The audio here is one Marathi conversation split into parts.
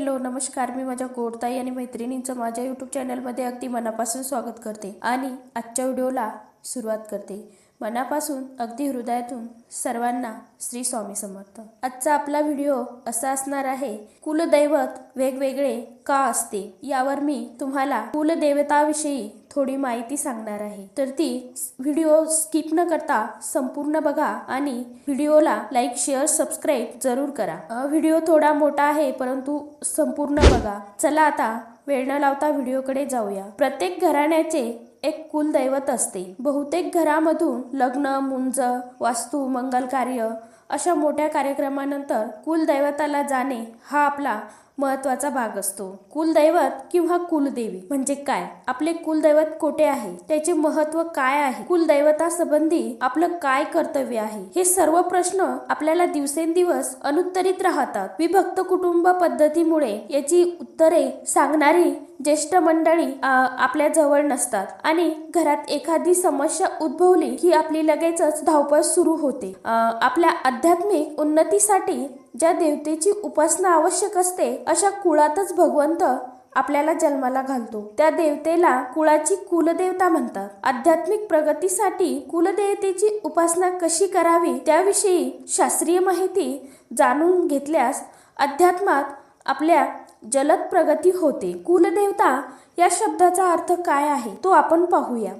हॅलो नमस्कार. मी माझ्या गोडताई आणि मैत्रिणींचं माझ्या यूट्यूब चॅनलमध्ये अगदी मनापासून स्वागत करते आणि आजच्या व्हिडिओला सुरुवात करते. मनापासून अगदी हृदयातून सर्वांना श्री स्वामी समर्थ. आजचा आपला व्हिडिओ असा असणार आहे कुलदैवत वेगवेगळे का असते यावर मी तुम्हाला कुलदेवताविषयी थोडी माहिती सांगणार आहे. तर ती व्हिडिओ स्किप न करता संपूर्ण बघा आणि व्हिडिओला लाईक शेअर सबस्क्राईब जरूर करा. व्हिडिओ थोडा मोठा आहे परंतु संपूर्ण बघा. चला आता वेळ न लावता व्हिडिओकडे जाऊया. प्रत्येक घराण्याचे एक कुलदैवत असते. बहुतेक घरामधून लग्न मुंज वास्तू मंगल कार्य अशा मोठ्या कार्यक्रमानंतर कुलदैवताला जाणे हा आपला महत्त्वाचा भाग असतो. कुलदैवत किंवा कुलदेवी म्हणजे काय? आपले कुलदैवत कोठे आहे? त्याचे महत्त्व काय आहे? कुलदैवतासंबंधी आपलं काय कर्तव्य आहे? हे सर्व प्रश्न आपल्याला दिवसेंदिवस अनुत्तरित राहतात. विभक्त कुटुंब पद्धतीमुळे याची उत्तरे सांगणारी ज्येष्ठ मंडळी आपल्या जवळ नसतात आणि घरात एखादी समस्या उद्भवली की आपली लगेचच धावपळ सुरू होते. आपल्या आध्यात्मिक उन्नतीसाठी ज्या देवतेची उपासना आवश्यक असते अशा कुळातच भगवंत आपल्याला जन्माला घालतो. त्या देवतेला कुळाची कुलदेवता म्हणतात. आध्यात्मिक प्रगतीसाठी कुलदेवतेची उपासना कशी करावी त्याविषयी शास्त्रीय माहिती जाणून घेतल्यास अध्यात्मात आपल्या जलद प्रगती होते. कुलदेवता या शब्दाचा अर्थ काय आहे तो आपण पाहूया.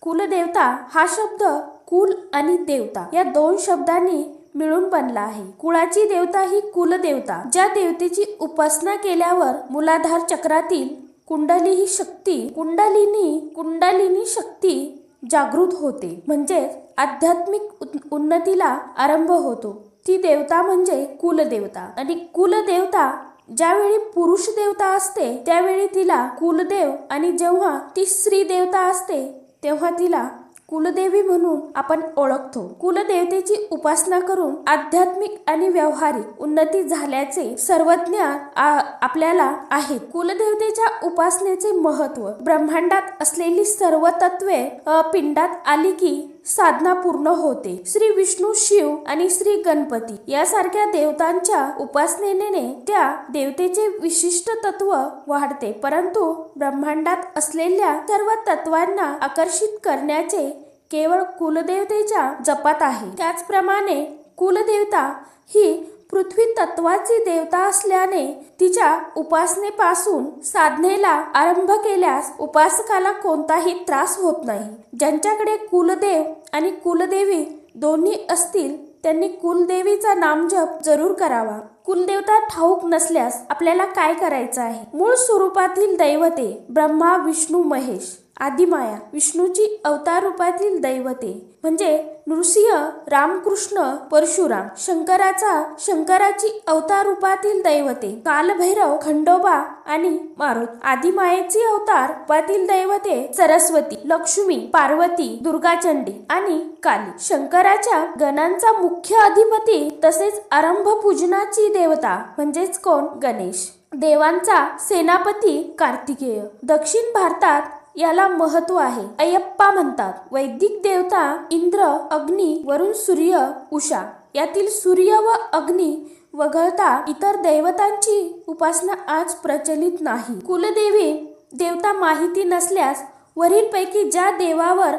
कुलदेवता हा शब्द कुल आणि देवता या दोन शब्दांनी मिळून बनला आहे. कुळाची देवता ही कुलदेवता ज्या देवतेची उपासना केल्यावर मुलाधार चक्रातील कुंडली ही शक्ती कुंडलिनी कुंडलिनी शक्ती जागृत होते. म्हणजे आध्यात्मिक उन्नतीला आरंभ होतो. ती देवता म्हणजे कुलदेवता. आणि कुलदेवता ज्यावेळी पुरुष देवता असते त्यावेळी तिला कुलदेव आणि जेव्हा ती स्त्री देवता असते तेव्हा तिला कुलदेवी म्हणून आपण ओळखतो. कुलदेवतेची उपासना करून आध्यात्मिक आणि व्यावहारिक उन्नती झाल्याचे सर्वज्ञ आ- आपल्याला आहे. कुलदेवतेच्या उपासनेचे महत्त्व ब्रह्मांडात असलेली सर्व तत्वे पिंडात आली की साधना पूर्ण होते. श्री विष्णू शिव आणि श्री गणपती यासारख्या देवतांच्या उपासनेने त्या देवतेचे विशिष्ट तत्व वाढते. परंतु ब्रह्मांडात असलेल्या सर्व तत्वांना आकर्षित करण्याचे केवळ कुलदेवतेच्या जपात आहे. त्याचप्रमाणे कुलदेवता ही पृथ्वी तत्वाची देवता असल्याने तिच्या उपासनेपासून साधनेला आरंभ केल्यास उपासकाला कोणताही त्रास होत नाही. ज्यांच्याकडे कुलदेव आणि कुलदेवी दोन्ही असतील त्यांनी कुलदेवीचा नामजप जरूर करावा. कुलदेवता ठाऊक नसल्यास आपल्याला काय करायचं आहे? मूळ स्वरूपातील दैवते ब्रह्मा विष्णू महेश. आदिमाया विष्णूची अवतार रूपातील दैवते. म्हणजे नृसिंह रामकृष्ण परशुराम शंकराचा शंकराची अवतार रूपातील दैवते. कालभैरव खंडोबा आणि मारुत. आदिमायेची अवतार रूपातील दैवते सरस्वती लक्ष्मी पार्वती दुर्गाचंडी आणि काली. शंकराच्या गणांचा मुख्य अधिपती तसेच आरंभ पूजनाची देवता म्हणजेच कोण? गणेश. देवांचा सेनापती कार्तिकेय. दक्षिण भारतात याला महत्त्व आहे. अयप्पा म्हणतात वैदिक देवता इंद्र अग्नी वरुण सूर्य उषा. यातील सूर्य व अग्नी वगळता इतर दैवतांची उपासना आज प्रचलित नाही. कुलदेवी देवता माहिती नसल्यास वरीलपैकी ज्या देवावर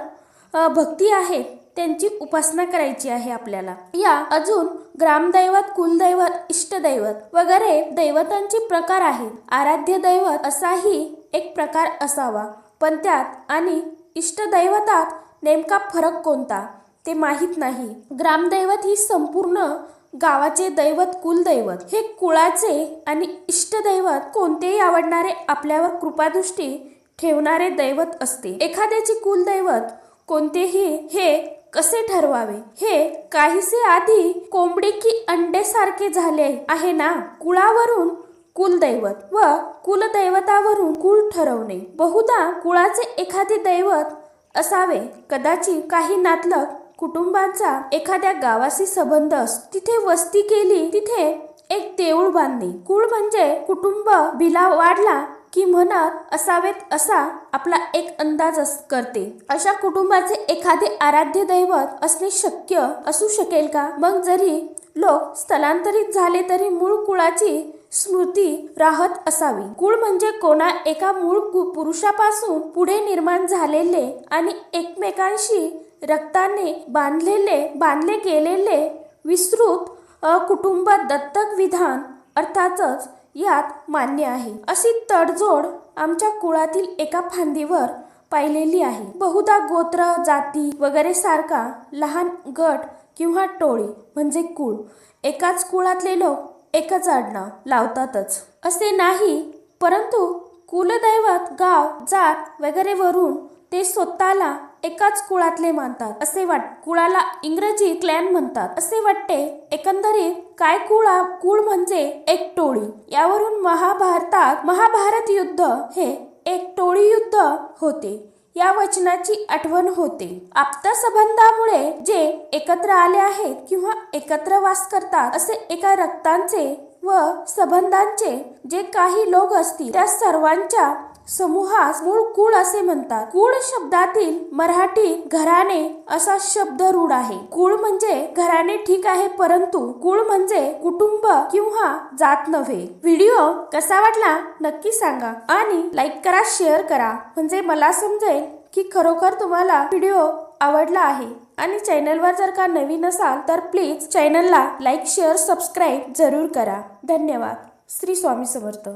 भक्ती आहे त्यांची उपासना करायची आहे आपल्याला. या अजून ग्रामदैवत कुलदैवत इष्टदैवत वगैरे दैवतांचे प्रकार आहेत. आराध्य दैवत असाही एक प्रकार असावा. पण त्यात आणि इष्टदैवतात नेमका फरक कोणता ते माहीत नाही. ग्रामदैवत ही संपूर्ण गावाचे दैवत कुलदैवत. हे कुळाचे आणि इष्टदैवत कोणतेही आवडणारे आपल्यावर कृपादृष्टी ठेवणारे दैवत असते. एखाद्याचे कुलदैवत कोणतेही हे कसे ठरवावे? हे काहीसे आधी कोंबडी की अंडेसारखे झाले आहे ना? कुळावरून कुलदैवत व कुलदैवतावरून कुळ ठरवणे. बहुधा कुळाचे एखादे दैवत असावे. कदाचित काही नातलग कुटुंबांचा एखाद्या गावाशी संबंध असतो तिथे वस्ती केली तिथे एक देऊळ बांधणे कुळ म्हणजे कुटुंब बिला वाढला की म्हणत असावेत असा आपला एक अंदाज अस- करते. अशा कुटुंबाचे एखादे आराध्य दैवत असणे शक्य असू शकेल का? मग जरी लोक स्थलांतरित झाले तरी मूळ कुळाची स्मृती राहत असावी. कुळ म्हणजे कोणा एका मूळ कु- पुरुषापासून पुढे निर्माण झालेले आणि एकमेकांशी रक्ताने बांधलेले बांधले गेलेले विस्तृत कुटुंब दत्तक विधान अर्थातच यात मान्य आहे. अशी तडजोड आमच्या कुळातील एका फांदीवर पाहिलेली आहे. बहुधा गोत्र जाती वगैरे सारखा लहान गट किंवा टोळी म्हणजे कुळ. एकाच कुळातले लोक एकच आडनाव लावतातच. असे नाही परंतु कुलदैवत गाव जात वगैरे वरून ते स्वतःला एकाच कुळातले मानतात. असे वाट कुळाला इंग्रजी क्लॅन म्हणतात. असे वाटते एकंदरीत काय कुळा कुळ म्हणजे एक टोळी. यावरून महाभारतात महाभारत युद्ध हे एक टोळी युद्ध होते. या वचनाची आठवण होते. आप्त संबंधामुळे जे एकत्र आले आहेत किंवा एकत्र वास करतात असे एका रक्तांचे व संबंधांचे जे काही लोक असतील त्या सर्वांच्या समूहास मूळ कुळ असे म्हणतात. कुळ शब्दातील मराठी घराणे असा शब्द रूढ आहे. कुळ म्हणजे घराणे ठीक आहे परंतु कुळ म्हणजे कुटुंब किंवा जात नव्हे. व्हिडिओ कसा वाटला नक्की सांगा आणि लाईक करा शेअर करा. म्हणजे मला समजेल की खरोखर तुम्हाला व्हिडिओ आवडला आहे. आणि चॅनलवर जर का नवीन असाल तर प्लीज चॅनलला लाईक शेअर सबस्क्राईब जरूर करा. धन्यवाद. श्री स्वामी समर्थ.